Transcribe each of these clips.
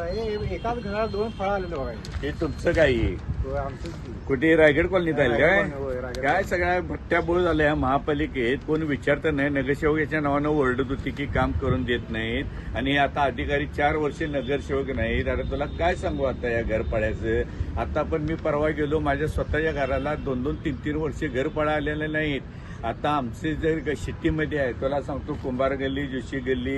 आहे. एकाच घराला दोन फळं आलेले बघायचे हे तुमचं काही की. कुठे रायगड कॉलनीत आले काय? रायगड काय सगळ्या भट्ट्या बोळ झाल्या महापालिकेत? कोण विचारतं नाही. नगरसेवक याच्या नावानं ओरडत होती की काम करून देत नाहीत. आणि आता अधिकारी चार वर्षे नगरसेवक नाहीत. आता तुला काय सांगू आता या घरपाड्याचं? आता पण मी परवा गेलो. माझ्या स्वतःच्या घराला दोन दोन तीन तीन वर्षे घरपाडा आलेले नाहीत. आता आमचे जर शेतीमध्ये आहे तुला सांगतो कुंभार गल्ली जोशी गल्ली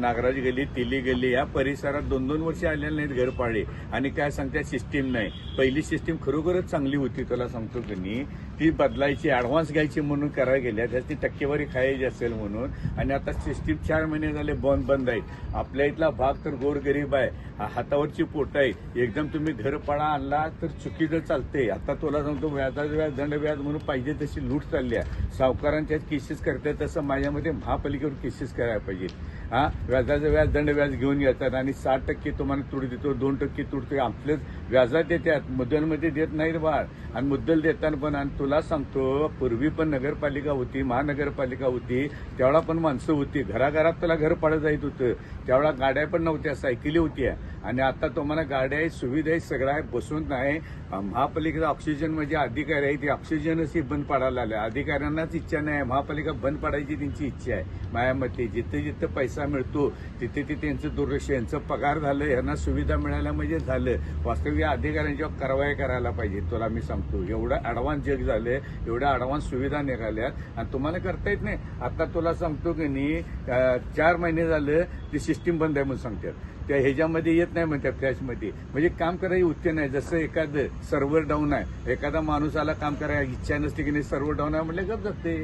नागराज गल्ली तिली गल्ली या परिसरात दोन दोन वर्ष आलेले नाहीत घरपाडे आणि काय सांगत्या सिस्टीम नाही. पहिली सिस्टीम खरोखरच चांगली होती तुला सांगतो की नाही. ती बदलायची ॲडव्हान्स घ्यायची म्हणून करायला गेल्या. त्याची टक्केवारी खायची असेल म्हणून. आणि आता सिस्टीम चार महिने झाले बंद बंद आहेत. आपल्या इथला भाग तर गोरगरीब आहे. हातावरची पोट आहे एकदम तुम्ही घरपाडा आणला तर चुकीचं चालते. आता तुला सांगतो व्याजाचं व्याज दंड व्याज म्हणून पाहिजे तशी लूट चालली आहे. सावकारांच्या केसेस करते तसं माझ्यामध्ये महापालिकेवर केसेस करायला पाहिजे हा? व्याजाचं व्याज दंड व्याज घेऊन येतात आणि साठ टक्के तुम्हाला तूट देतो दोन टक्के तुडतो आपलेच व्याजात देतात मुद्दलमध्ये देत नाहीत बाळ आणि मुद्दल देताना पण आणि तुला सांगतो पूर्वी पण नगरपालिका होती महानगरपालिका होती त्यावेळा पण माणसं होती. घराघरात तुला घर पाडत जायत होतं. त्यावेळा गाड्या पण नव्हत्या सायकली होत्या. आणि आता तुम्हाला गाड्या आहेत सुविधा आहेत सगळं आहे बसून नाही महापालिकेचा ऑक्सिजन म्हणजे अधिकारी आहे ते ऑक्सिजनच बंद पाडायला आलं अधिकाऱ्यांनाच इच्छा नाही. महापालिका बंद पाडायची त्यांची इच्छा आहे. माझ्या मते जिथे जिथे पैसा मिळतो तिथे तिथे त्यांचं दुर्लक्ष यांचं पगार झालं यांना सुविधा मिळाल्या म्हणजे झालं. वास्तविक अधिकाऱ्यांच्यावर कारवाई करायला पाहिजे तुला मी सांगतो. एवढं ऍडव्हान्स जग झालं एवढ्या ऍडव्हान्स सुविधा निघाल्यात आणि तुम्हाला करता येत नाही. आता तुला सांगतो की नाही चार महिने झालं ती सिस्टीम बंद आहे म्हणून सांगतात. त्या ह्याच्यामध्ये येत नाही म्हणतात फ्लॅशमध्ये म्हणजे काम करायची उत्ते नाही. जसं एखादं सर्व्हर डाऊन आहे एखादा माणूस आला काम करायला इच्छा नसते की नाही सर्व्हर डाऊन आहे म्हटलं गप जाते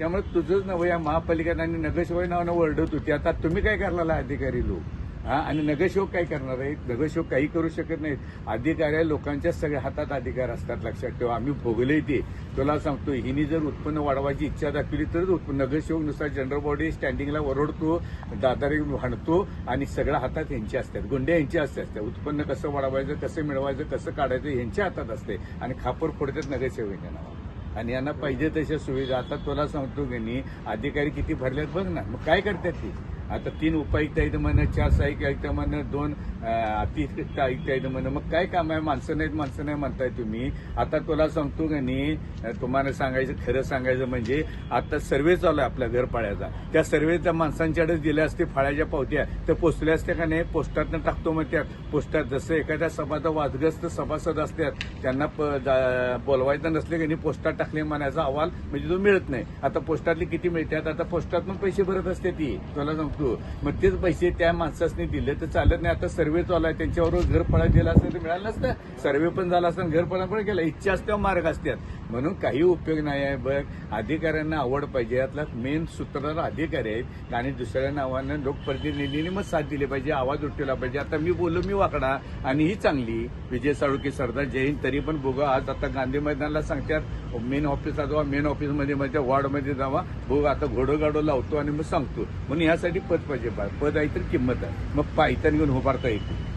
त्यामुळे तुझंच नवं या महापालिकेत आणि नगरसेवक नावानं ओरडत होती. आता तुम्ही काय करणार अधिकारी लोक? हा? आणि नगरसेवक काय करणार आहेत? नगरसेवक काही करू शकत नाहीत. अधिकारी लोकांच्या सगळ्या हातात अधिकार असतात लक्षात ठेवा. आम्ही भोगले ते. तुला सांगतो हिनी जर उत्पन्न वाढवायची इच्छा दाखवली तरच उत्पन्न नगरसेवकनुसार जनरल बॉडी स्टँडिंगला ओरडतो दादारी भांडतो आणि सगळ्या हातात यांचे असतात. गुंड्या असते असतात. उत्पन्न कसं वाढवायचं कसं मिळवायचं कसं काढायचं यांच्या हातात असते. आणि खापर फोडतात नगरसेवकांच्या नावावर. आणि यांना पाहिजे तशा सुविधा. आता तुला सांगतो की नाही अधिकारी किती भरल्यात बघ ना. मग काय करतात ती? आता तीन उपायुक्त आहेत म्हणणं चार सहाय्यक आयुक्त म्हणणं दोन अं, अतिरिक्त आयुक्त आहेत मग काय काम आहे? माणसं नाहीत माणसं नाही म्हणताय तुम्ही. आता तुला सांगतो का नाही तुम्हाला सांगायचं खरं सांगायचं म्हणजे आता सर्वे चालू आहे आपल्या घरपाड्याचा त्या सर्वेच्या माणसांच्याकडेच दिल्या असते फाळ्याच्या पावत्या तर पोचल्या असत्या का नाही? पोस्टातनं टाकतो मग त्यात पोस्टात जसं एखाद्या सभाचा वादग्रस्त सभासद असतात त्यांना प- जा- बोलवायचं नसले की नाही पोस्टात टाकले म्हणायचा अहवाल म्हणजे तो मिळत नाही. आता पोस्टातली किती मिळतात आता पोस्टातून पैसे भरत असते ती. तुला सांगतो. मग तेच पैसे त्या माणसाने दिले तर चालत नाही. आता सर्वे चालू आहे त्यांच्याबरोबर घर पळा दिला असेल तर मिळालं नसतं. सर्वे पण झाला असतं घर पळा पण केला इच्छा असते मार्ग असतात. म्हणून काही उपयोग नाही आहे. बघ अधिकाऱ्यांना आवड पाहिजे. यातला मेन सूत्रधार अधिकारी आहेत. आणि दुसऱ्या नावानं लोकप्रतिनिधींनी मग साथ दिली पाहिजे. आवाज उठवला पाहिजे. आता मी बोललो मी वाकडा. आणि ही चांगली. विजय साळुके सरदार जैन तरी पण बघा आज आता गांधी मैदानाला सांगतात मेन ऑफिसला जावा मेन ऑफिसमध्ये माझ्या वॉर्डमध्ये जावा. बघ आता घोडोगाडो लावतो आणि मग सांगतो. म्हणून यासाठी पद पाहिजे. पद आहे तर किंमत आहे. मग पायथन घेऊन उभारता येईल. येते